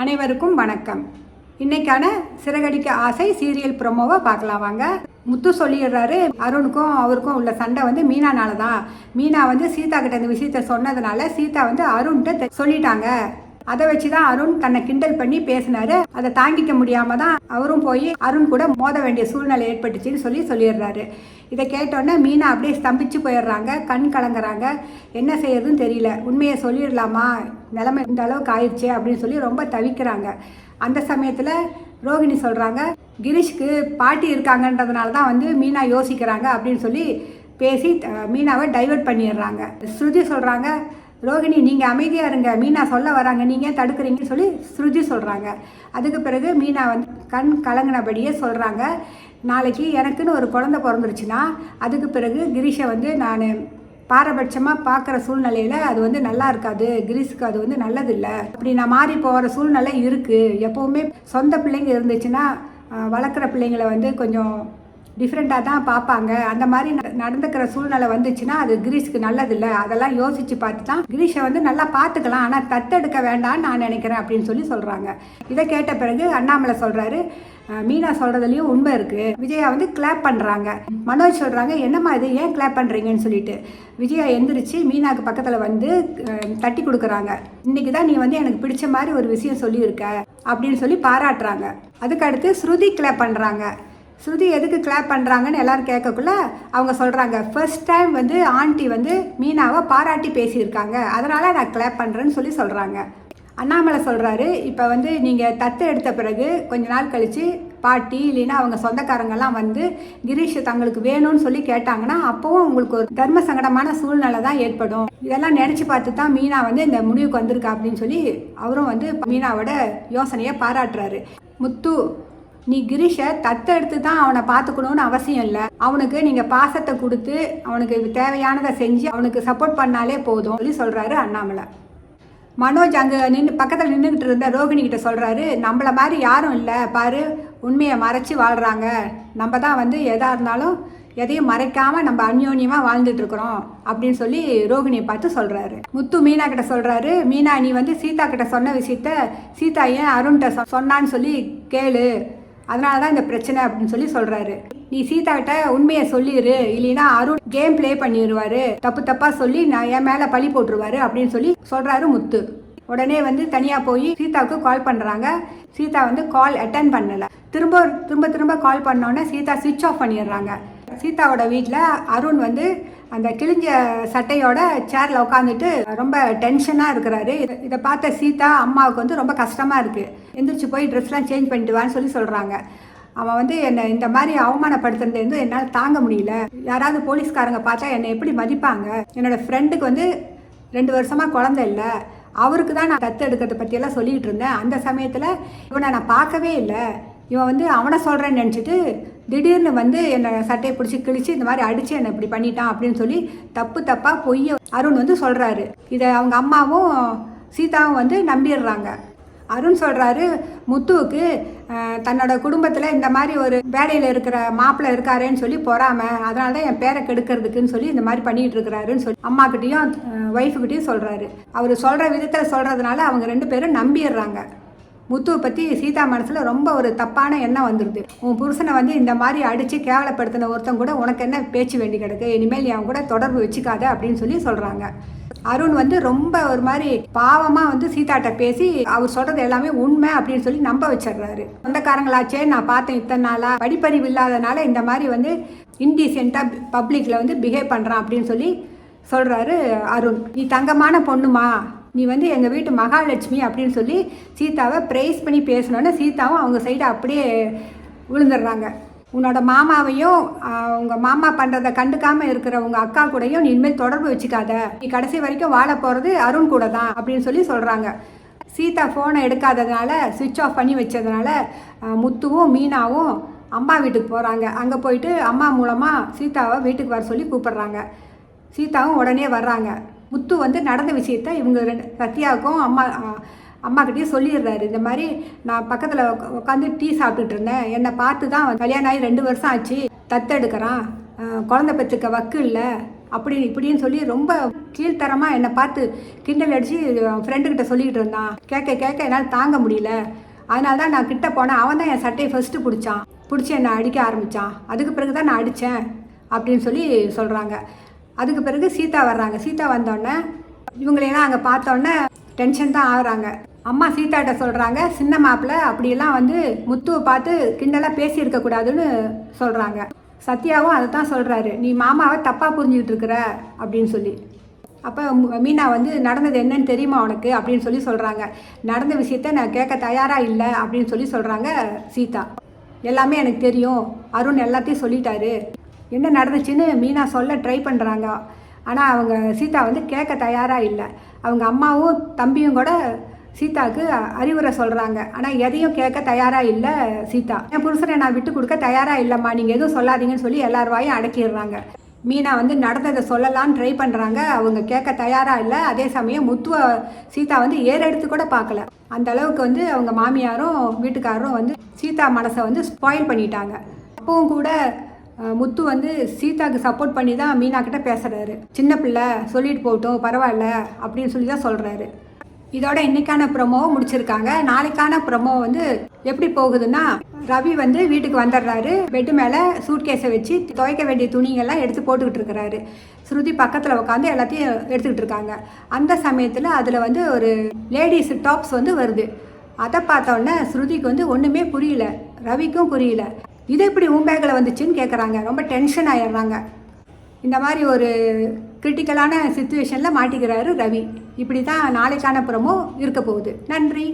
அனைவருக்கும் வணக்கம். இன்னைக்கான சிறகடிக்க ஆசை சீரியல் ப்ரோமோவை பார்க்கலாம் வாங்க. முத்து சொல்லிடுறாரு அருணுக்கும் அவருக்கும் உள்ள சண்டை வந்து மீனானால தான் மீனா வந்து சீதா கிட்ட இந்த விஷயத்த சொன்னதுனால சீதா வந்து அருண்கிட்ட சொல்லிட்டாங்க. அதை வச்சு தான் அருண் தன்னை கிண்டல் பண்ணி பேசினாரு. அதை தாங்கிக்க முடியாம தான் அவரும் போய் அருண் கூட மோத வேண்டிய சூழ்நிலை ஏற்பட்டுச்சுன்னு சொல்லி சொல்லிடுறாரு. இதை கேட்டோன்னே மீனா அப்படியே ஸ்தம்பிச்சு போயிடுறாங்க கண் கலங்குறாங்க. என்ன செய்யறதுன்னு தெரியல. உண்மையை சொல்லிடலாமா? நிலைமை இந்த அளவுக்கு ஆயிடுச்சு அப்படின்னு சொல்லி ரொம்ப தவிக்கிறாங்க. அந்த சமயத்தில் ரோகிணி சொல்கிறாங்க கிரீஷ்க்கு பாட்டி இருக்காங்கன்றதுனால தான் வந்து மீனா யோசிக்கிறாங்க அப்படின்னு சொல்லி பேசி மீனாவை டைவர்ட் பண்ணிடுறாங்க. ஸ்ருதி சொல்கிறாங்க ரோகிணி நீங்கள் அமைதியாக இருங்க. மீனா சொல்ல வராங்க. நீங்கள் ஏன் தடுக்கிறீங்கன்னு சொல்லி ஸ்ருதி சொல்கிறாங்க அதுக்கு பிறகு மீனா வந்து கண் கலங்கினபடியே சொல்கிறாங்க நாளைக்கு எனக்குன்னு ஒரு குழந்தை பிறந்துருச்சுன்னா அதுக்கு பிறகு கிரீஷை வந்து நான் பாரபட்சமாக பார்க்குற சூழ்நிலையில் அது வந்து நல்லா இருக்காது. கிரீஸுக்கு அது வந்து நல்லதில்லை. அப்படி நான் மாறி போகிற சூழ்நிலை இருக்குது எப்போவுமே சொந்த பிள்ளைங்க இருந்துச்சுன்னா வளர்க்குற பிள்ளைங்களை வந்து கொஞ்சம் டிஃப்ரெண்ட்டாக தான் பார்ப்பாங்க. அந்த மாதிரி ந- நடந்துக்கிற சூழ்நிலை வந்துச்சுன்னா அது கிரீஷ்க்கு நல்லதில்லை. அதெல்லாம் யோசித்து பார்த்து தான் கிரீஷை வந்து நல்லா பார்த்துக்கலாம். ஆனால் தத்தெடுக்க வேண்டாம்னு நான் நினைக்கிறேன் அப்படின்னு சொல்லி சொல்கிறாங்க இதை கேட்ட பிறகு அண்ணாமலை சொல்கிறாரு மீனா சொல்கிறதுலையும் உண்மை இருக்குது விஜயா வந்து கிளாப் பண்ணுறாங்க மனோஜ் சொல்கிறாங்க என்னம்மா இது? ஏன் கிளாப் பண்ணுறீங்கன்னு சொல்லிட்டு. விஜயா எந்திரிச்சு மீனாக்கு பக்கத்தில் வந்து தட்டி கொடுக்குறாங்க. இன்னைக்கு தான் நீ வந்து எனக்கு பிடிச்ச மாதிரி ஒரு விஷயம் சொல்லியிருக்க. அப்படின்னு சொல்லி பாராட்டுறாங்க. அதுக்கடுத்து ஸ்ருதி கிளாப் பண்ணுறாங்க ஸ்ருதி எதுக்கு கிளாப் பண்ணுறாங்கன்னு எல்லோரும் கேட்கக்குள்ள அவங்க சொல்கிறாங்க ஃபர்ஸ்ட் டைம் வந்து ஆண்டி வந்து மீனாவை பாராட்டி பேசியிருக்காங்க. அதனால் நான் கிளாப் பண்ணுறேன்னு சொல்லி சொல்கிறாங்க அண்ணாமலை சொல்கிறாரு இப்போ வந்து நீங்கள் தத்து எடுத்த பிறகு கொஞ்ச நாள் கழித்து பாட்டி இல்லைன்னா அவங்க சொந்தக்காரங்கெல்லாம் வந்து கிரீஷ் தங்களுக்கு வேணும்னு சொல்லி கேட்டாங்கன்னா அப்போவும் உங்களுக்கு ஒரு தர்ம சங்கடமான சூழ்நிலை தான் ஏற்படும். இதெல்லாம் நினச்சி பார்த்து தான் மீனா வந்து இந்த முடிவுக்கு வந்திருக்கா அப்படின்னு சொல்லி அவரும் வந்து மீனாவோட யோசனையை பாராட்டுறாரு. முத்து நீ கிரிஷை தத்தெடுத்து தான் அவனை பார்த்துக்கணும்னு அவசியம் இல்லை. அவனுக்கு நீங்கள் பாசத்தை கொடுத்து அவனுக்கு தேவையானதை செஞ்சு அவனுக்கு சப்போர்ட் பண்ணாலே போதும் சொல்லி சொல்கிறாரு அண்ணாமலை. மனோஜ் அங்கே நின்று பக்கத்தில் நின்றுக்கிட்டு இருந்த ரோகிணி கிட்ட சொல்கிறாரு நம்மள மாதிரி யாரும் இல்லை. பாரு உண்மையை மறைச்சி வாழ்கிறாங்க நம்ம தான் வந்து எதாக இருந்தாலும் எதையும் மறைக்காமல் நம்ம அந்யோன்யமாக வாழ்ந்துட்டு இருக்கிறோம். அப்படின்னு சொல்லி ரோகிணியை பார்த்து சொல்கிறாரு முத்து மீனா கிட்ட சொல்கிறாரு மீனா நீ வந்து சீதா கிட்ட சொன்ன விஷயத்த சீதா ஏன் அருண்கிட்ட சொ- சொன்னான்னு சொல்லி கேளு. அதனால தான் இந்த பிரச்சனை அப்படின்னு சொல்லி சொல்கிறாரு நீ சீதாட்ட உண்மையை சொல்லிடு இல்லைன்னா அருண் கேம் ப்ளே பண்ணிடுவாரு தப்பு தப்பாக சொல்லி நான் என் மேலே பழி போட்டுருவாரு அப்படின்னு சொல்லி சொல்கிறாரு முத்து. உடனே வந்து தனியாக போய் சீதாவுக்கு கால் பண்ணுறாங்க சீதா வந்து கால் அட்டன் பண்ணலை. திரும்ப திரும்ப திரும்ப கால் பண்ணோன்னே சீதா சுவிட்ச் ஆஃப் பண்ணிடுறாங்க. சீதாவோட வீட்டில் அருண் வந்து அந்த கிழிஞ்ச சட்டையோட சேரில் உட்காந்துட்டு ரொம்ப டென்ஷனாக இருக்கிறாரு. இதை இதை பார்த்த சீதா அம்மாவுக்கு வந்து ரொம்ப கஷ்டமாக இருக்குது எந்திரிச்சு போய் ட்ரெஸ்லாம் சேஞ்ச் பண்ணிட்டு வான்னு சொல்லி சொல்கிறாங்க அவன் வந்து என்னை இந்த மாதிரி அவமானப்படுத்துறது வந்து என்னால் தாங்க முடியல. யாராவது போலீஸ்காரங்க பார்த்தா என்னை எப்படி மதிப்பாங்க? என்னோடய ஃப்ரெண்டுக்கு வந்து ரெண்டு வருஷமாக குழந்த இல்லை. அவருக்கு தான் நான் தத்து எடுக்கிறத பற்றியெல்லாம் சொல்லிகிட்டு இருந்தேன். அந்த சமயத்தில் இவனை நான் பார்க்கவே இல்லை. இவன் வந்து அவனை சொல்கிறேன்னு நினச்சிட்டு திடீர்னு வந்து என்னை சட்டையை பிடிச்சி கிழிச்சு இந்த மாதிரி அடித்து என்னை இப்படி பண்ணிட்டான் அப்படின்னு சொல்லி தப்பு தப்பாக பொய்ய அருண் வந்து சொல்கிறாரு இதை அவங்க அம்மாவும் சீதாவும் வந்து நம்பிடுறாங்க. அருண் சொல்கிறாரு முத்துவுக்கு தன்னோட குடும்பத்தில் இந்த மாதிரி ஒரு வேலையில் இருக்கிற மாப்பிள்ளை இருக்காரேன்னு சொல்லி பொறாம அதனால தான் என் பேரை கெடுக்கிறதுக்குன்னு சொல்லி இந்த மாதிரி பண்ணிகிட்டு இருக்கிறாருன்னு சொல்லி அம்மாக்கிட்டேயும் ஒய்ஃபுக்கிட்டேயும் சொல்கிறாரு அவர் சொல்கிற விதத்தில் சொல்கிறதுனால அவங்க ரெண்டு பேரும் நம்பிடுறாங்க. முத்துவை பற்றி சீதா மனசில் ரொம்ப ஒரு தப்பான எண்ணம் வந்துடுது உன் புருஷனை வந்து இந்த மாதிரி அடித்து கேவலப்படுத்தின ஒருத்தன் கூட உனக்கு என்ன பேச்சு வேண்டி கிடக்கு? இனிமேல் என் கூட தொடர்பு வச்சுக்காத அப்படின்னு சொல்லி சொல்கிறாங்க அருண் வந்து ரொம்ப ஒரு மாதிரி பாவமாக வந்து சீதாட்ட பேசி அவர் சொல்கிறது எல்லாமே உண்மை அப்படின்னு சொல்லி நம்ப வச்சிடுறாரு. சொந்தக்காரங்களாச்சே நான் பார்த்தேன் இத்தனை நாளாக படிப்பறிவு இல்லாதனால இந்த மாதிரி வந்து இன்டீசெண்டாக பப்ளிக்கில் வந்து பிஹேவ் பண்ணுறான் அப்படின்னு சொல்லி சொல்கிறாரு அருண். நீ தங்கமான பொண்ணுமா? நீ வந்து எங்கள் வீட்டு மகாலட்சுமி அப்படின்னு சொல்லி சீதாவை ப்ரைஸ் பண்ணி பேசினோன்னே சீதாவும் அவங்க சைடு அப்படியே விழுந்துடுறாங்க. உன்னோட மாமாவையும் உங்கள் மாமா பண்ணுறதை கண்டுக்காமல் இருக்கிற உங்கள் அக்கா கூடயும் நீ இனிமேல் தொடர்பு வச்சுக்காத. நீ கடைசி வரைக்கும் வாழ போகிறது அருண் கூட தான் அப்படின்னு சொல்லி சொல்கிறாங்க சீதா ஃபோனை எடுக்காததுனால சுவிட்ச் ஆஃப் பண்ணி வச்சதுனால முத்துவும் மீனாவும் அம்மா வீட்டுக்கு போகிறாங்க அங்கே போயிட்டு அம்மா மூலமாக சீதாவை வீட்டுக்கு வர சொல்லி கூப்பிடுறாங்க. சீதாவும் உடனே வர்றாங்க. முத்து வந்து நடந்த விஷயத்த இவங்க ரெண்டு சத்யாவுக்கும் அம்மா அம்மாக்கிட்டேயும் சொல்லிடுறாரு. இந்த மாதிரி நான் பக்கத்தில் உட்காந்து டீ சாப்பிட்டுட்டு இருந்தேன். என்னை பார்த்து தான் கல்யாணம் ஆகி ரெண்டு வருஷம் ஆச்சு. தத்தெடுக்கிறான். குழந்தை பெற்றுக்க வக்கு இல்லை. அப்படி இப்படின்னு சொல்லி ரொம்ப கீழ்த்தரமாக என்னை பார்த்து கிண்டல் அடித்து ஃப்ரெண்டுக்கிட்ட சொல்லிக்கிட்டு இருந்தான். கேட்க கேட்க என்னால் தாங்க முடியல. அதனால தான் நான் கிட்ட போனேன். அவன் தான் என் சட்டையை ஃபஸ்ட்டு பிடிச்சான். பிடிச்சி என்னை அடிக்க ஆரம்பித்தான் அதுக்கு பிறகு தான் நான் அடித்தேன் அப்படின்னு சொல்லி சொல்கிறாங்க அதுக்கு பிறகு சீதா வர்றாங்க. சீதா வந்தோடனே இவங்களையெல்லாம் அங்கே பார்த்தோன்னே டென்ஷன் தான் ஆகுறாங்க. அம்மா சீதாட்ட சொல்கிறாங்க சின்ன மாப்பிள்ளை அப்படியெல்லாம் வந்து முத்துவை பார்த்து கிண்டலாக பேசியிருக்க கூடாதுன்னு சொல்கிறாங்க சத்யாவும் அதை தான் சொல்கிறாரு நீ மாமாவை தப்பாக புரிஞ்சுக்கிட்டு இருக்கிற அப்படின்னு சொல்லி. அப்போ மீனா வந்து நடந்தது என்னன்னு தெரியுமா உனக்கு? அப்படின்னு சொல்லி சொல்கிறாங்க நடந்த விஷயத்த நான் கேட்க தயாராக இல்லை அப்படின்னு சொல்லி சொல்கிறாங்க சீதா. எல்லாமே எனக்கு தெரியும். அருண் எல்லாத்தையும் சொல்லிட்டாரு. என்ன நடந்துச்சுன்னு மீனா சொல்ல ட்ரை பண்ணுறாங்க ஆனால் அவங்க சீதா வந்து கேட்க தயாராக இல்லை. அவங்க அம்மாவும் தம்பியும் கூட சீதாவுக்கு அறிவுரை சொல்கிறாங்க ஆனால் எதையும் கேட்க தயாராக இல்லை சீதா. என் புருஷனை நான் விட்டு கொடுக்க தயாராக இல்லைம்மா. நீங்கள் எதுவும் சொல்லாதீங்கன்னு சொல்லி எல்லார் வாயும் அடக்கிடுறாங்க. மீனா வந்து நடந்ததை சொல்லலான்னு ட்ரை பண்ணுறாங்க அவங்க கேட்க தயாராக இல்லை. அதே சமயம் முத்துவ சீதா வந்து ஏறெடுத்து கூட பார்க்கல. அந்த அளவுக்கு வந்து அவங்க மாமியாரும் வீட்டுக்காரரும் வந்து சீதா மனசை வந்து ஸ்பாயில் பண்ணிட்டாங்க. அப்பவும் கூட முத்து வந்து சீதாக்கு சப்போர்ட் பண்ணி தான் மீனா கிட்ட பேசுகிறாரு சின்ன பிள்ளை சொல்லிட்டு போகட்டும் பரவாயில்ல அப்படின்னு சொல்லி தான் சொல்கிறாரு இதோட இன்னைக்கான ப்ரொமோ முடிச்சிருக்காங்க. நாளைக்கான ப்ரொமோ வந்து எப்படி போகுதுன்னா ரவி வந்து வீட்டுக்கு வந்துடுறாரு. பெட்டு மேலே சூட்கேஸை வச்சு துவைக்க வேண்டிய துணிங்கெல்லாம் எடுத்து போட்டுக்கிட்டு இருக்கிறாரு. ஸ்ருதி பக்கத்தில் உட்காந்து எல்லாத்தையும் எடுத்துக்கிட்டு இருக்காங்க. அந்த சமயத்தில் அதில் வந்து ஒரு லேடிஸ் டாப்ஸ் வந்து வருது. அதை பார்த்தோன்னே ஸ்ருதிக்கு வந்து ஒன்றுமே புரியல. ரவிக்கும் புரியல. இது எப்படி உன் பேக்கில் வந்துச்சுன்னு கேட்குறாங்க ரொம்ப டென்ஷன் ஆயிடுறாங்க. இந்த மாதிரி ஒரு கிரிட்டிக்கலான சுச்சுவேஷனில் மாட்டிக்கிறாரு ரவி. இப்படி தான் நாளைக்கான புறமும் இருக்க போகுது. நன்றி.